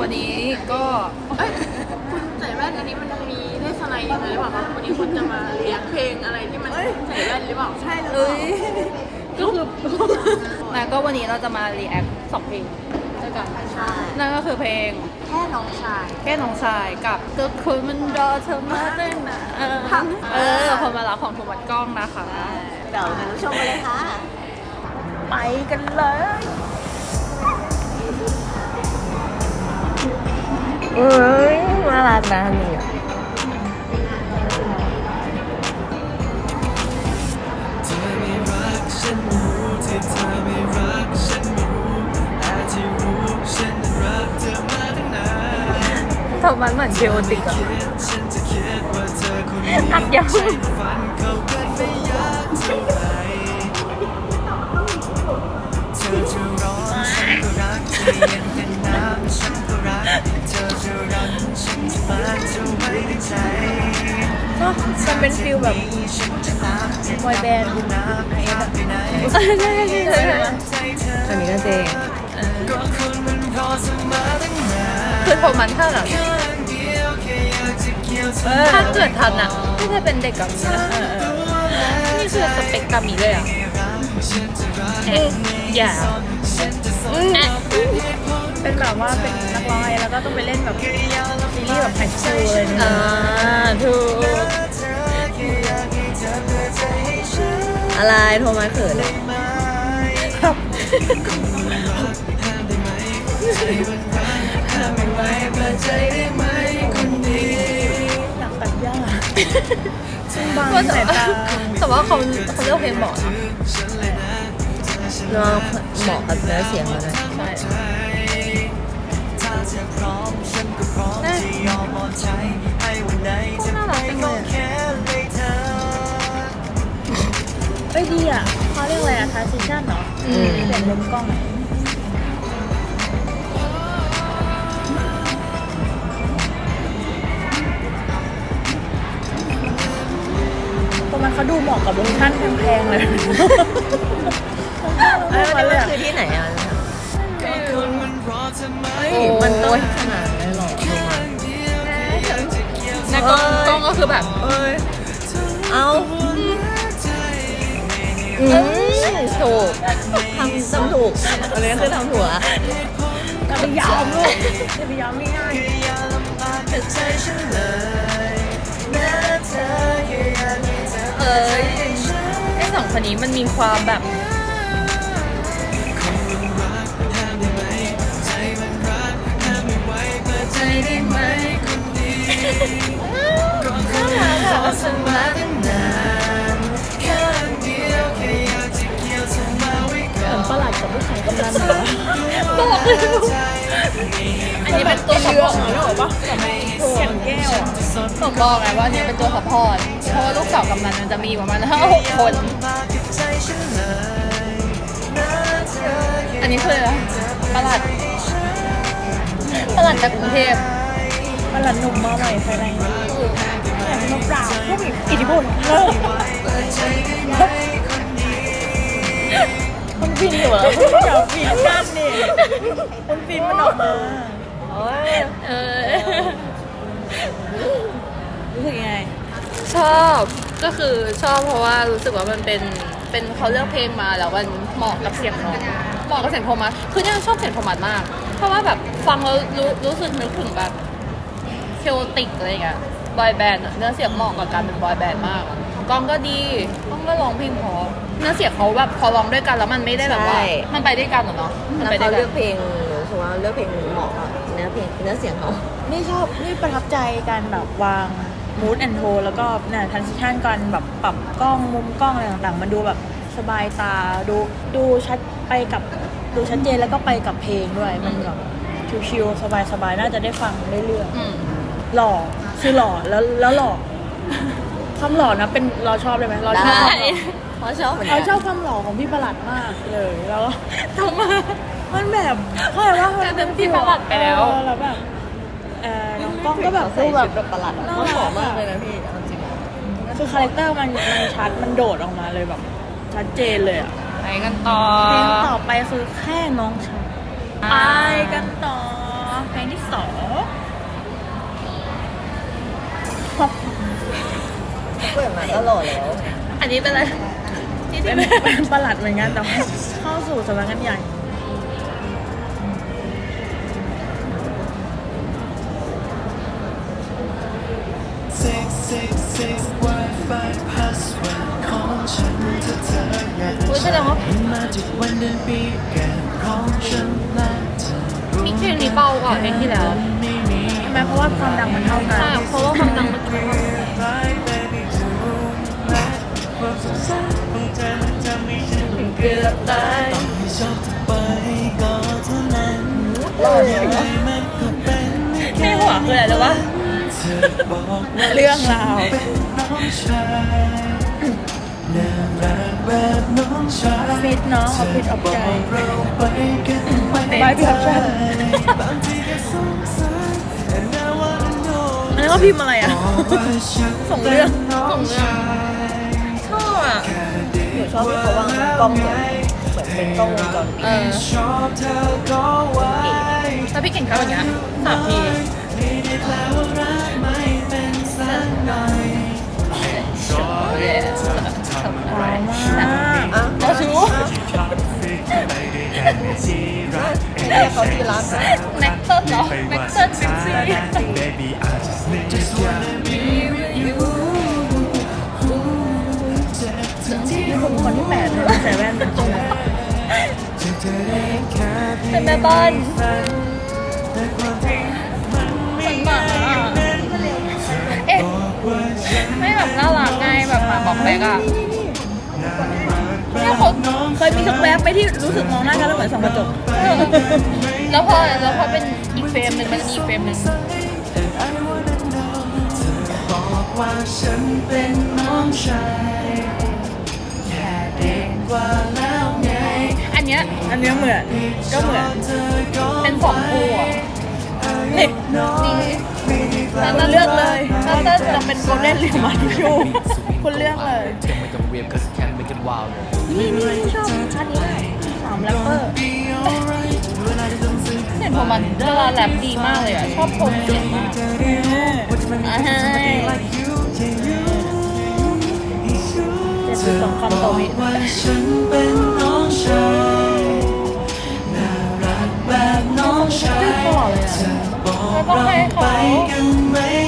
วันนี้ก็เอ้ยคุณใส่แว่นอันนี้มันมีได้สไลด์ยังไงหรือเปล่าคะวันนี้คุณจะมาเรียกเพลงอะไรที่มันใส่แว่นหรือเปล่าใช่เลยเอ้ยก็คือนะก็วันนี้เราจะมารีแอคสองเพลงด้วยกันใช่นั่นก็คือเพลงแค่น้องชาย แค่น้องชายกับก็คุณมันรอเธอมาตั้งนานเออคนมารักของโทมัสกล้องนะคะ เดี๋ยวมาชมกันเลยค่ะ ไปกันเลย เอ้ยน่ารักนะนี่อะเธอไม่รักฉันรู้ที่เธอไม่รักฉันรู้แต่ที่รู้ฉันนั้นรักเธอมาตั้งนานโทมันเหมือนเชโอติกอะคิดฉันจะคิดว่าเธอคนนี้อัดยา ลแบบฉันจะตามเธอบอยแบนด์น้ำไม่อาบไปไหนใช่ใช่ใช่ใช่อันนี้ก็เจงก็คุณมันรอเสมอตั้งนานคือโทมัสถ้าแบบข้างเดียวแค่อยากจะเกี่ยวเธอถ้าเกิดทันอะไม่ใช่เป็นเด็กกับมีนะนี่คือสเปกกามีเลยอะฉันจะรักเอ๊ะอย่าฉันจะสนแอะเป็นแบบว่าเป็นนักร้องไงแล้วก็ต้องไปเล่นแบบซีรีส์แบบไฮสคูลเลยอ่านะถูกเธอแค่อยากให้เธ อเปิดใจให้ฉันอะไรโทมัสเขินเลยไหมห้ามได้ไหมใจมันรักห้ามไม่ไหวเปิดใจได้ไหมคนดีอยากตัดหญ้าบางก็สายตาแต่ว่าเขาเขาเลือกเพลงเหมาะนะเนาะเหมาะกับเนื้อเสียงเขาด้วยใช่ถ้าเธอพร้อมฉันก็พร้อมที่ยอมมอบใจให้วันไหนจะไปก็แค่เลย อ้ยดีอะเขาเรียกอะไรอะทาซิชั่นเหรออืม เปลี่ยนมุมกล้องอะโทมัสเขาดูเหมาะกับเวอร์ชันแพงๆเลย เอ้ยนี่มันคือที่ไหนอะก็คนมันรอเธอมาเฮ้ยมันต้องขนาดนั้นหรอดูมาเดียวแค่อยากจะเกี่ยวในกล้องกล้องก็คือแบบ เอ้ยเอาใจ อืมถูกทำทำถูกอันนี้คือทำถูกอะอย่าไปยอมลูกอย่าไปยอมง่ายอย่าลำบากกับใจฉันเลยนะเธอแค่อยากให้เออไอสองคนนี้มันมีความแบบได้ไหมคนดีก็คนมันมาตั้งนาน ประหลาดกับผู้ชายกำลังเหรอบอกเลยอันนี้เป็นตัวสำรองหรอปะเสียงแก้วอะสำรองไงว่าเนี่ยเป็นตัวขอพรเพราะว่าลูกสาวกำนันมันจะมีประมาณห้าหกคน อันนี้คืออะไรนะประหลัดประหลัดจากกรุงเทพประหลาดหนุ่มมาใหม่ไฟแรงแต่มาปราบผู้มีอิทธิพลเลิกคุณ ฟินอยู่เหรอคุณอย่าฟินกันนี่คุณฟินมันออกมาเออรู้สึกยังไงชอบก็คือชอบเพราะว่ารู้สึกว่ามันเป็นเป็นเขาเลือกเพลงมาแล้วมันเหมาะกับเสียงน้องเหมาะกับเสียงโทมัสคือเนี่ยชอบเสียงโทมัสมาก เพราะว่าแบบฟังแล้วรู้รู้สึกนึกถึงแบบเคโอติกอะไรอย่างเงี้ยบอยแบนด์เนื้อเสียงเหมาะกับการเป็นบอยแบนด์มากอะ กล้องก็ดีกล้องก็ร้องเพลงเพราะเนื้อเสียงเขาแบบพอร้องด้วยกันแล้วมันไม่ได้แบบว่า ใช่ มันไปด้วยกันเหรอเนาะมันแล้วไปด้เขาวยกัเลือนกเพลงหรือว่าเลือกเพลงเหมาะกับเนื้อเพลงเนื้อเสียงเขานี่ชอบนี่ประทับใจการแบบวางมูดแอนโทแล้วก็เนี่ยทันซิชันการแบบปรับกล้องมุมกล้องอะไรต่างๆ มันดูแบบสบายตาดูดูชัดไปกับดูชัดเจนแล้วก็ไปกับเพลงด้วยมันแบบชิวๆสบายๆน่าจะได้ฟังเรื่อยอืมๆหล่อคือหล่อแล้วแล้วหล่อ ความหล่อนะเป็นเราชอบเลยไหมเราชอบได้เพราะชอบเหมือนกัเรานชอบความหล่อของพี่ประหลัดมากเลยแล้วทำมามันแบบเข้าใจว่ามันเป็นพี่ประหลัดไปแล้ว เออแล้วแบบเออน้องกล้องก็แบบใส่ดูแบชุบ ดแบบประหลาดอะน่ารักมันเหมาะมากเลยนะพี่เอาจริงคือคาแรคเตอร์มันมันชัดมันโดดออกมาเลยแบบ ชัดเจนเลยอะไปกันต่อเพลงต่อไปคือแค่น้องชายไปกันต่อเพลงที่สองเปิด มาก็หล่อแล้ว อันนี้เป็นอะไรที่เป็ที่นเป็นประหลัดเหมือนกันแต่ว่าเข้าสู่สำนักงานใหญ่ Six six six Wi-Fi password ของฉันถ้าเธออยากอุ๊ยแสดงว่าเห็นมาจากวันเดือนปีเกิดของฉันและเธอรู้มีเพลงนี้เบากว่าเพลงที่แล้ว ไม่มีใช่ไหมเพราะว่าความดังมันเท่ากัน ใช่เพราะว่าความดังมัน Right สงสัยของเธอทำให้ฉันต้องเกือบตายต้องให้ชอบเธอไปก็เท่านั้นยังไงมันก็เป็นไม่หัวคืออะไรรู้ปะเธอบอกว่าเรื่องราวเป็นน้องชายน่ารักแบบน้องชายฟิตเนาะเอาฟิตออกใจเราไปกันไม่ไปพี่ออฟชั่นบางทีก็สงสัย and I wanna know อันนี้ก็พิมพ์อะไรอะว่าฉันส่งเรื่องป็นน้อง ชอบที่เขาวางกล้องเหมือนเหมือนเป็นกล้องวงจรปิดเออชอบเธอก็ไว้แล้วพี่เก่งเขาอย่างเงี้ยสามทีไม่ได้แปลว่ารักไม่เป็นสักหน่อยอะเราชู เพียงเป็นแม่บ้านฝันแต่ความจริงมันไม่หมาง่ายเป็นเอ๊ะบอกว่าฉันไม่แบบน่ารักไงแบบหมาบอกแบกอะน่ารักแบเนี่ยบเขาน้องเคยมีสักแวบไปที่รู้สึกมองหน้ากันแล้วเหมือนส่องกระจกแล้วพอแล้วพอเป็นอีกเฟรมหนึ่งมันจะมีอีกเฟรมหนึ่ง I wanna know เธอบอกว่าฉันเป็นน้องชายแค่เด็กกว่าแล้วไงอัน เนี้ย อันเนี้ยเหมือน ก็เหมือนเธอก็เป็นสองคู่อะนี่นี่แล้วเลือกเลยว่าจะเป็นโกลเด้นหรือมาริโอคุณเลือกเลย Can make them real cause it can make it wild นี่นี่ชอบอันนี้สามแรปเปอร์ be alright เวลาที่ต้องซื้อเห็นผมมันเวลาแรปดีมากเลยอะ ชอบโทนเสียงมากอ่าฮะ สิบสองคำต่อวิว่าฉันเป็นน้องชายน่ารักแบบน้องชายเธอบอกเราไปกันไม่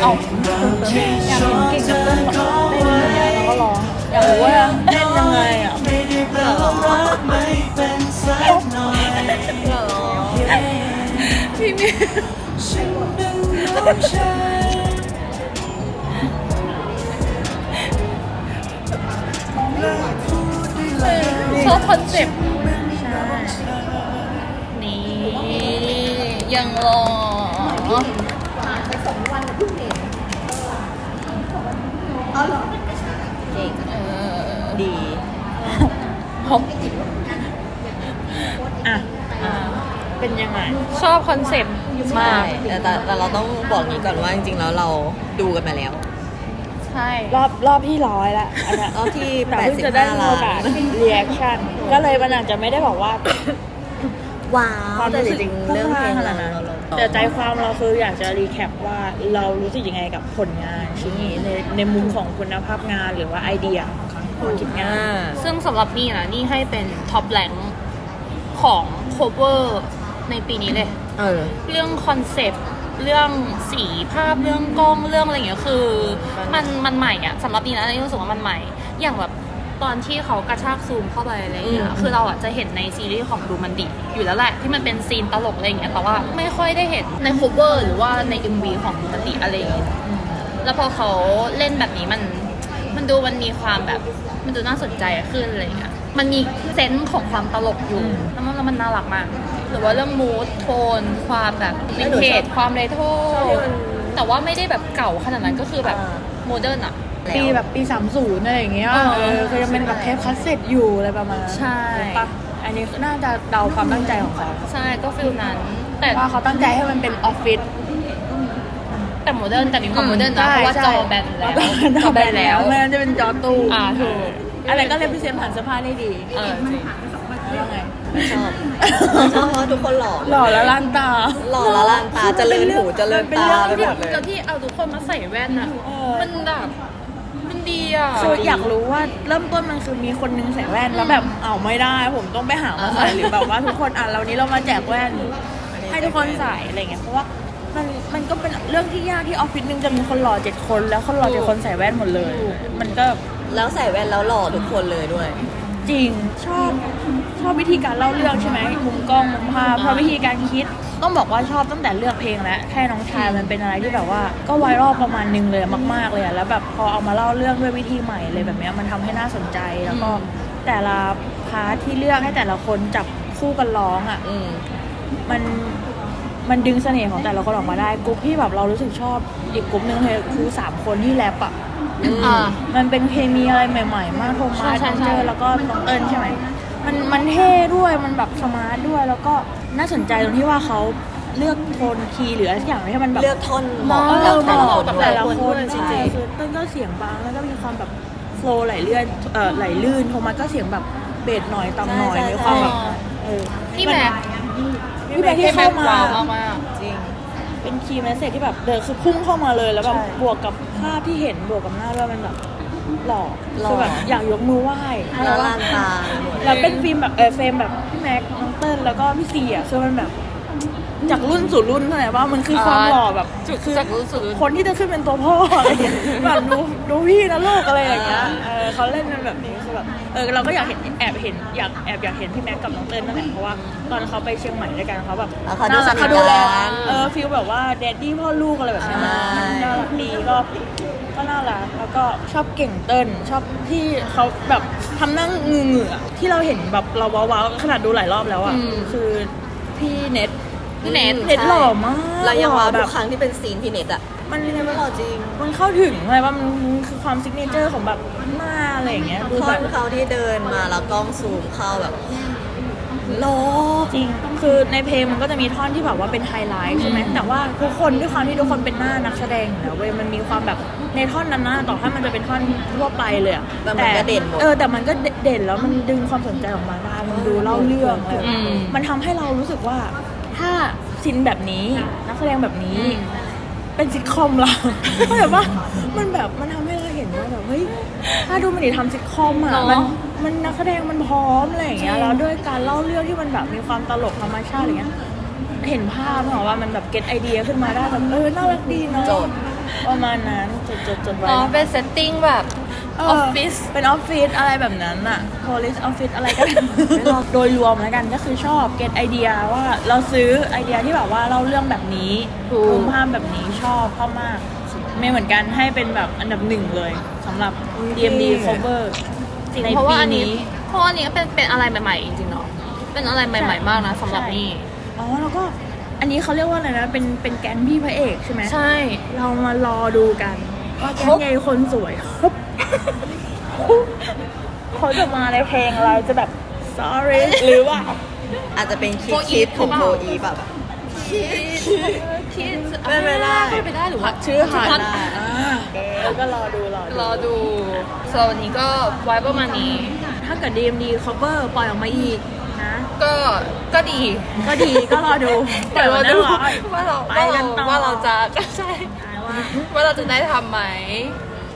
เอากเราที่ชอบเธอก็ไว้แล้วก็ร้องอยากรู้ว่าเล่นยังไงอะพี่มีฉันเป็นน้องชายและพูดได้แล้วชอบคอนเซ็ปต์นี่ยังรอ เก่งเออดีฮบอะเป็นยังไง ชอบคอนเซ็ปต์ใช่มากแต่แต่แต่เราต้องบอกงี้ก่อนว่าจริงๆแล้วเราดูกันมาแล้ว ใช่ รอบรอบที่ร้อยละอันเนี้ยรอบที่แต่เพิ่งจะได้มีโอกาส85ล้านรีแอคชั่นก็เลยมันอาจจะไม่ได้บอกว่า ว้าคววามแต่รู้จสึกริงๆเรื่องเพลงขนาดนั้นเราเรา แต่ใจความเราคืออยากจะรีแคปว่าเรารู้สึกยังไงกับผลงานชิ้นนี้ในในมุมของคุณภาพงานหรือว่าไอเดียของคนคิดงาอ่าน ซึ่งสำหรับนี่นะนี่ให้เป็นท็อปแรงของ cover ในปีนี้เลยเออเรื่องคอนเซปต์เรื่องสีภาพเรื่องกล้องเรื่องอะไรอย่างเงี้ยคือ มันมันใหม่อะสำหรับนี่นะนี่รู้สึกว่ามันใหม่ อย่างแบบ ตอนที่เขากระชากซูมเข้าไปอะไรอย่างเงี้ย อืม คือเราอะจะเห็นในซีรีส์ของดูมันดิอยู่แล้วแหละที่มันเป็นซีนตลกอะไรอย่างเงี้ย แต่ว่าไม่ค่อยได้เห็นใน cover หรือว่าใน MV ของดูมันดิอะไรอย่างเงี้ย แล้วพอเขาเล่นแบบนี้มันมันดูมันมีความแบบมันดูน่าสนใจขึ้นอะไรอย่างเงี้ยมันมีเซนส์ของความตลกอยู่แล้วมันแล้วมันน่ารักมาก หรือว่าเรื่องมูดโทน ความแบบวินเทจความเรโทรชอบที่มันแต่ว่าไม่ได้แบบเก่าขนาดนั้นก็คือแบบโมเดิร์นอะ ปีแบบปี 30อะไรอย่างเงี้ยเออเออคือยังเป็นแบบเทปคาสเซ็ตอยู่อะไรประมาณนั้นใช่ถูกปะอันนี้น่าจะเดาความตั้งใจของเขาใช่ก็ฟิลนั้น แต่ว่าเขาตั้งใจให้มันเป็นออฟฟิศ แต่โมเดิร์นแต่มีความโมเดิร์นนะเพราะว่าจอแบนแล้วจอแบนแล้วไม่งั้นจะเป็นจอตู้อ่าถูกอะไรก็เลยพิเศษผ่านเสื้อผ้าได้ดีเออจริงว่าไง ชอบชอบเพราะทุกคนหล่อหล่อแล้วล้านตา หล่อละลานตาเจริญหูเจริญตาไปหมดเลย แล้วที่เอาทุกคนมาใส่แว่นอะเออมันแบบมัน ดีอะคืออยากรู้ว่าเริ่มต้นมันคือมีคนนึงใส่แว่นแล้วแบบเอาไม่ได้ ผมต้องไปหามาใส่หรือแบบว่าทุกคนอะเรานี้เรามาแจกแว่น ให้ทุกคนใส่อะไรเงี้ยเพราะว่ามันมันก็เป็นเรื่องที่ยากที่ออฟฟิศนึงจะมีคนหล่อเจ็ดคน แล้วคนหล่อเจ็ดคนใส่แว่นหมดเลย มันก็แล้วใส่แว่นแล้วหล่อทุกคนเลยด้วย จริงชอบชอบวิธีการเล่าเรื่องใช่ไหมมุมกล้องมุมภาพชอบวิธีการคิดต้องบอกว่าชอบตั้งแต่เลือกเพลงแล้วแค่น้องชายมันเป็นอะไรที่แบบว่า ก็ไวรัลประมาณนึงเลยมาก ๆเลยอะแล้วแบบพอเอามาเล่าเรื่องด้วยวิธีใหม่เลยแบบเนี้ยมันทำให้น่าสนใจแล้วก็แต่ละพาร์ทที่เลือกให้แต่ละคนจับคู่กันร้องอะอืมมันมันดึงเสน่ห์ของแต่ละคนออกมาได้กรุ๊ปที่แบบเรารู้สึกชอบอีกกรุ๊ปหนึงเลยคือสามคนที่แรปอะ อ่ามันเป็นเคมีอะไรใหม่ ๆ มากโทมัใช่สใช่ทันใช่ เจอร์แล้วก็น้องเอิญใช่ไหมมันมันเท่ด้วยมันแบบสมาร์ทด้วยแล้วก็น่าสนใจตรงที่ว่าเขาเลือกโทนคีย์หรืออะไรสักอย่างที่มันแบบ เลือกท่อนเหมาะเอกับอแต่ละเหคมาะนกับด้วแต่ยละคนใช่ใช่ คือเต้นก็เสียงบางแล้วก็มีความแบบโฟล์ไหลเลื่อนเออไหลลื่นโทมัสก็เสียงแบบเบสหน่อยต่ำหน่อยใช่ใช่ มีความแบบใช่เออพี่แม็กพี่แม็กที่เข้ามา ว้าวมากจริง เป็นคีย์แมสเซจที่แบบเดินคือพุ่งเข้ามาเลยแล้วแบบใช่บวกกับภาพที่เห็นบวกกับหน้าด้วยมันแบบหล่อหล่อ คือแบบอยากยกมือไหว้ละลานตาหมดแล้วเป็นฟิล์มแบบเออเฟรมแบบพี่แม็กน้องเติ้ลแล้วก็พี่ซีอะคือมันแบบ จากรุ่นสู่รุ่นเท่าไหร่ว่ามันคือความหล่อแบบ จุดคือจากรู้สึก คนที่จะขึ้นเป็นตัวพ่ออะไรอย่างเงี้ยแบบดูดูพี่นะลูกอะไรอย่างเงี้ย เออเขาเล่นเป็นแบบนี้คือแบบ เออเราก็อยากเห็นแอบเห็นอยากแอบอยากเห็นพี่แม็กกับน้องเติ้ลนั่นแหละเพราะว่าตอนเขาไปเชียงใหม่ด้วยกันเขาแบบแล้วเขาดูน่ารักสนิทเขาดูแลกันเออฟีลแบบว่าแดดดี้พ่อลูกอะไรแบบเนี้ยมันมันน่ารักดีก็ก็น่ารักแล้วก็ชอบเก่งเติ้ลชอบที่เขาแบบทำนั่งงือเหงื่อที่เราเห็นแบบเราว้าวๆขนาดดูหลายรอบแล้วอะอืม คือพี่เน็ตพี่เน็ตเน็ตหล่อมากเรายังว้าวหล่อทุแบกบครั้งที่เป็นซีนพี่เน็ตอะ มันพี่เน็ตมันหล่อจริงมันเข้าถึงอะไรว่ามันคือความซิกเนเจอร์ของแบบหน้าอะไรอย่างเงี้ยดูท่แบอบนเขาที่เดินมาแล้วกล้องซูมเข้าแบบหล่อจริงคือในเพลงมันก็จะมีท่อนที่แบบว่าเป็นไฮไลท์ใช่ไหมแต่ว่าทุกคนด้วยความที่ทุกคนเป็นหน้านักแสดงอยู่แล้วเว้ยมันมีความแบบในท่อนนั้นนะต่อให้มันจะเป็นท่อนทั่วไปเลยอะแต่มันก็เด่นหมด เออแต่มันก็เด่นแล้วมันดึงความสนใจออกมาได้มันดูเล่าเรื่องอะไรแบบนี้อืมมันทำให้เรารู้สึกว่าถ้าซินแบบนี้นักแสดงแบบนี้ เป็นซิทคอมเราเข้าใจปะมันแบบมันทำให้เราเห็นว่าแบบเฮ้ยถ้าดูมันดีทำซิทคอมอะเนอะมันมันนักแสดงมันพร้อมอะไรอย่างเงี้ยแล้วด้วยการเล่าเรื่องที่มันแบบมีความตลกธรรมชาติอะไรเงี้ยเห็นภาพเหรอว่ามันแบบเก็ตไอเดียขึ้นมาได้แบบเออน่ารักดีเนาะจดประมาณนั้นจดจดจดไว้อ๋อนะเป็นเซตติ้งแบบ ออฟฟิศเป็นออฟฟิศอะไรแบบนั้นอะ police office อะไรก็ได้โดยรวมแล้วกันก็คือชอบเก็ตไอเดียว่าเราซื้อไอเดียที่แบบว่าเล่าเรื่องแบบนี้ถูกมุมภาพแบบนี้ชอบชอบมากไม่เหมือนกันให้เป็นแบบอันดับหนึ่งเลยสำหรับ DMD cover จริงในเพราะว่าอันปีนี้ เพราะว่าอันนี้ก็เป็นเป็นอะไรใหม่ๆจริงๆเนาะเป็นอะไรใหม่ ๆ มากนะสำหรับนี่อ๋อแล้วก็อันนี้เขาเรียกว่าอะไรนะเป็นเป็นแก๊งพี่พระเอกใช่ไหมใช่ เรามารอดูกัน ว่าแก๊งใหญ่คนสวยเขาจะมาในเพลงอะไรจะแบบ sorry หรือว่า อาจจะเป็นคิดโฟอีฟคิดของหรือโฟเปล่าอีแบบคิดเป็นไปได้เป็นไปได้หรือว่าชื่อหาพัดได้แล้วก็รอดูรอดูรอดูสำหรับวันนี้ก็ไว้ประมาณนี้ ถ้าเกิด DMD cover ปล่อยออกมาอีก นะ ก็ก็ดีก็ดีก็รอดูเดี๋ยวเราดูปล่อยว่าเราไปกันต่อว่าเราจะใช่ว่าว่าเราจะได้ทำไหม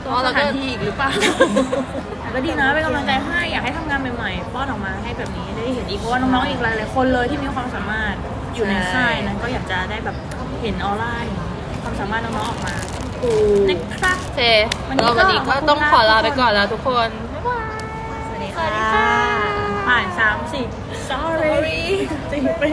เพราะสเราถาก็นที่อีกหรือเปล่าแต่ก็ดีนะเป็นกำลังใจให้อยากให้ทำงานใหม่ๆป้อนออกมาให้แบบนี้ได้เห็นอีกเพราะว่าน้องๆอีกหลายๆคนเลยที่มีความสามารถอยู่ในค่ายนั้นก็อยากจะได้แบบเห็นออร่าเห็นความสามารถน้องๆออกมานะครับโอเคเราวันนี้ก็ต้องขอลาไปก่อนแล้วทุกคน บ๊ายบาย สวัสดีค่ะผ่านสามสิบ sorry จริงเป็น